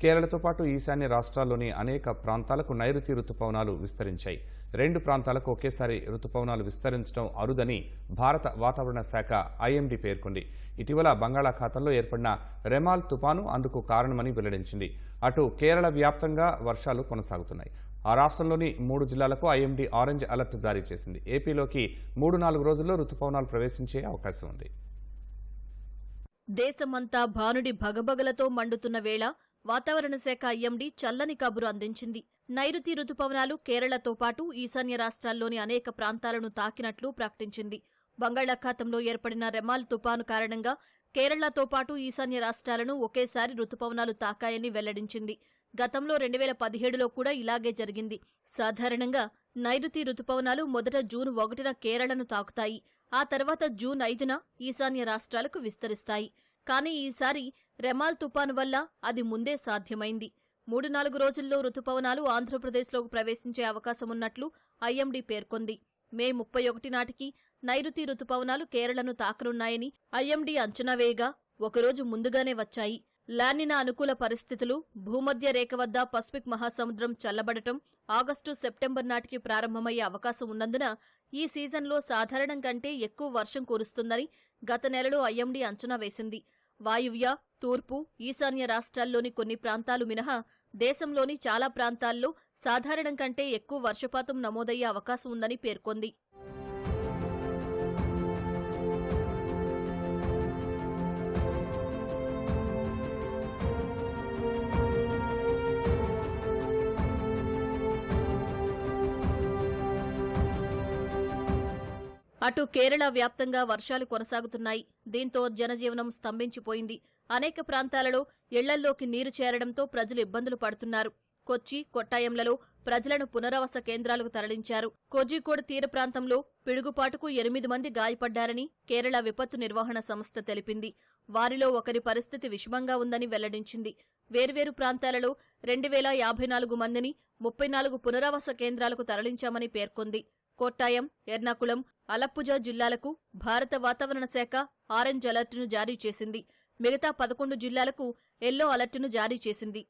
కేరళతో పాటు ఈశాన్య రాష్ట్రాల్లోని అనేక ప్రాంతాలకు నైరుతి రుతుపవనాలు విస్తరించాయి. రెండు ప్రాంతాలకు ఒకేసారి రుతుపవనాలు విస్తరించడం అరుదని భారత వాతావరణ శాఖ ఐఎండీ పేర్కొంది. ఇటీవల బంగాళాఖాతంలో ఏర్పడిన రెమాల్ తుపాను అందుకు కారణమని వెల్లడించింది. అటు కేరళ వ్యాప్తంగా వర్షాలు కొనసాగుతున్నాయి. ఆ రాష్ట్రంలోని మూడు జిల్లాలకు ఐఎండీ ఆరెంజ్ అలర్ట్ జారీ చేసింది. ఏపీలోకి మూడు నాలుగు రోజుల్లో రుతుపవనాలు ప్రవేశించే అవకాశం ఉంది. దేశమంతా భానుడి భగభగలతో మండుతున్న వేళ వాతావరణ శాఖ ఎండి చల్లని కబురు అందించింది. నైరుతి రుతుపవనాలు కేరళతో పాటు ఈశాన్య రాష్ట్రాల్లోని అనేక ప్రాంతాలను తాకినట్లు ప్రకటించింది. బంగాళాఖాతంలో ఏర్పడిన రెమాల్ తుపాను కారణంగా కేరళతో పాటు ఈశాన్య రాష్ట్రాలను ఒకేసారి రుతుపవనాలు తాకాయని వెల్లడించింది. గతంలో రెండు వేల పదిహేడులో కూడా ఇలాగే జరిగింది. సాధారణంగా నైరుతి రుతుపవనాలు మొదట జూన్ ఒకటిన కేరళను తాకుతాయి. ఆ తర్వాత జూన్ ఐదున ఈశాన్య రాష్ట్రాలకు విస్తరిస్తాయి. కానీ ఈసారి రెమాల్ తుపాను వల్ల అది ముందే సాధ్యమైంది. మూడు నాలుగు రోజుల్లో రుతుపవనాలు ఆంధ్రప్రదేశ్లోకి ప్రవేశించే అవకాశమున్నట్లు ఐఎండీ పేర్కొంది. మే ముప్పై ఒకటి నాటికి నైరుతి రుతుపవనాలు కేరళను తాకనున్నాయని ఐఎండీ అంచనా వేయగా ఒకరోజు ముందుగానే వచ్చాయి. లానినా అనుకూల పరిస్థితులు భూమధ్య రేఖ వద్ద పసిఫిక్ మహాసముద్రం చల్లబడటం ఆగస్టు సెప్టెంబర్ నాటికి ప్రారంభమయ్యే అవకాశం ఉన్నందున ఈ సీజన్లో సాధారణం కంటే ఎక్కువ వర్షం కురుస్తుందని గత నెలలో ఐఎండీ అంచనా వేసింది. వాయువ్య తూర్పు ఈశాన్య రాష్ట్రాల్లోని కొన్ని ప్రాంతాలు మినహా దేశంలోని చాలా ప్రాంతాల్లో సాధారణం కంటే ఎక్కువ వర్షపాతం నమోదయ్యే అవకాశం ఉందని పేర్కొంది. అటు కేరళ వ్యాప్తంగా వర్షాలు కొనసాగుతున్నాయి. దీంతో జనజీవనం స్తంభించిపోయింది. అనేక ప్రాంతాలలో ఇళ్ళల్లోకి నీరు చేరడంతో ప్రజలు ఇబ్బందులు పడుతున్నారు. కొచ్చి కొట్టాయంలలో ప్రజలను పునరావాస కేంద్రాలకు తరలించారు. కోజికోడ్ తీర ప్రాంతంలో పిడుగుపాటుకు ఎనిమిది మంది గాయపడ్డారని కేరళ విపత్తు నిర్వహణ సంస్థ తెలిపింది. వారిలో ఒకరి పరిస్థితి విషమంగా ఉందని వెల్లడించింది. వేర్వేరు ప్రాంతాలలో రెండు వేల యాభై నాలుగు మందిని ముప్పై నాలుగు పునరావాస కేంద్రాలకు తరలించామని పేర్కొంది. కొట్టాయం ఎర్నాకుళం అలప్పుజా జిల్లాలకు భారత వాతావరణ శాఖ ఆరెంజ్ అలర్టును జారీ చేసింది. మిగతా పదకొండు జిల్లాలకు ఎల్లో అలర్టును జారీ చేసింది.